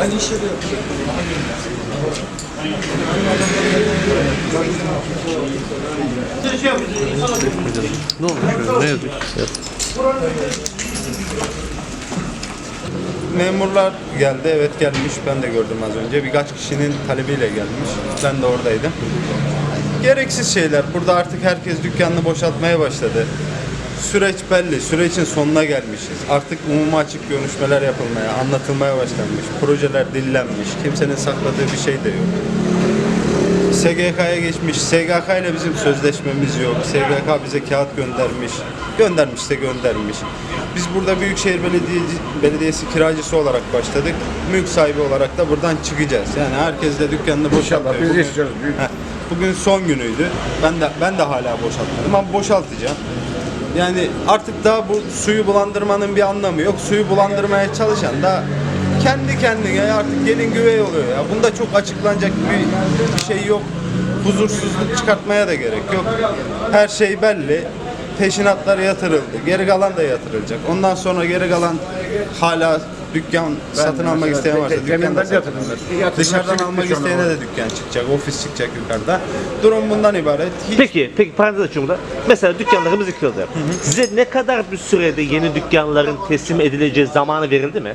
Aynı de yapıyor. Ne olmuş? Ne yazıyor? Memurlar geldi, evet gelmiş. Ben de gördüm az önce. Birkaç kişinin talebiyle gelmiş. Ben de oradaydım. Gereksiz şeyler. Burada artık herkes dükkanını boşaltmaya başladı. Süreç belli. Sürecin sonuna gelmişiz. Artık umuma açık görüşmeler yapılmaya, anlatılmaya başlanmış. Projeler dillenmiş. Kimsenin sakladığı bir şey de yok. SGK'ya geçmiş. SGK ile bizim sözleşmemiz yok. SGK bize kağıt göndermiş. Göndermişse göndermiş. Biz burada Büyükşehir Belediyesi, Belediyesi kiracısı olarak başladık. Mülk sahibi olarak da buradan çıkacağız. Yani herkes de dükkanını boşaltıyor. biz istiyoruz, Bugün son günüydü. Ben de ben de hala boşaltmadım ama boşaltacağım. Yani artık daha bu suyu bulandırmanın bir anlamı yok. Suyu bulandırmaya çalışan da kendi kendine artık gelin güvey oluyor ya. Bunda çok açıklanacak bir, şey yok. Huzursuzluk çıkartmaya da gerek yok. Her şey belli. Peşinatlar yatırıldı. Geri kalan da yatırılacak. Ondan sonra geri kalan hala dükkan satın almak isteyen varsa dükkan da satın. Dışarıdan almak isteyene de dükkan çıkacak, ofis çıkacak yukarıda. Durum bundan ibaret. Hiç Peki, peki parantez açıyorum da. Mesela dükkanlarımız yıkıldı. Size ne kadar bir sürede yeni dükkanların teslim edileceği zamanı verildi mi?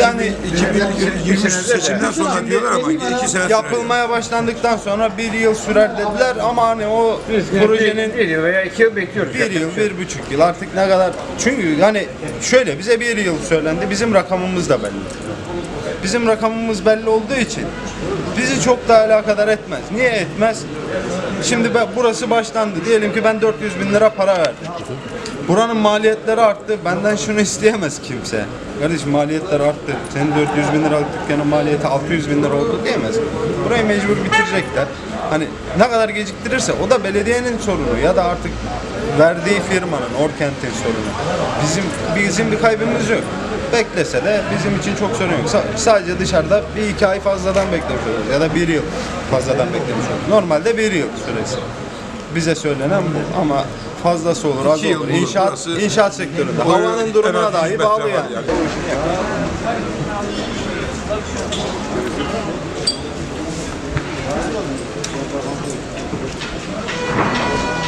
Yani 2023 seçimden sonra diyorlar ama iki sene yapılmaya başlandıktan sonra bir yıl sürer dediler ama hani o Biz projenin bir, bir yıl veya iki yıl bekliyoruz. bir yıl, bir buçuk yıl artık ne kadar çünkü hani şöyle bize bir yıl söylendi bizim rakamımız da belli. Bizim rakamımız belli olduğu için bizi çok da alakadar etmez. Niye etmez? Şimdi ben, burası başlandı. Diyelim ki ben 400 bin lira para verdim. Buranın maliyetleri arttı. Benden şunu isteyemez kimse. Kardeşim maliyetler arttı. Senin 400 bin liralık dükkanın maliyeti 600 bin lira oldu diyemez. Burayı mecbur bitirecekler. Hani ne kadar geciktirirse o da belediyenin sorunu ya da artık verdiği firmanın, Orkent'in sorunu. Bizim bizim bir kaybımız yok. Beklese de bizim için çok sorun yok. Sa- sadece dışarıda bir iki ay fazladan beklemiş oluruz ya da bir yıl fazladan beklemiş oluruz. Normalde bir yıl süresi. Bize söylenen bu ama fazlası olur, az yıl olur. İnşaat, burası. inşaat sektöründe. Bu Havanın durumuna en az dahi 100 metre bağlı var yani. yani.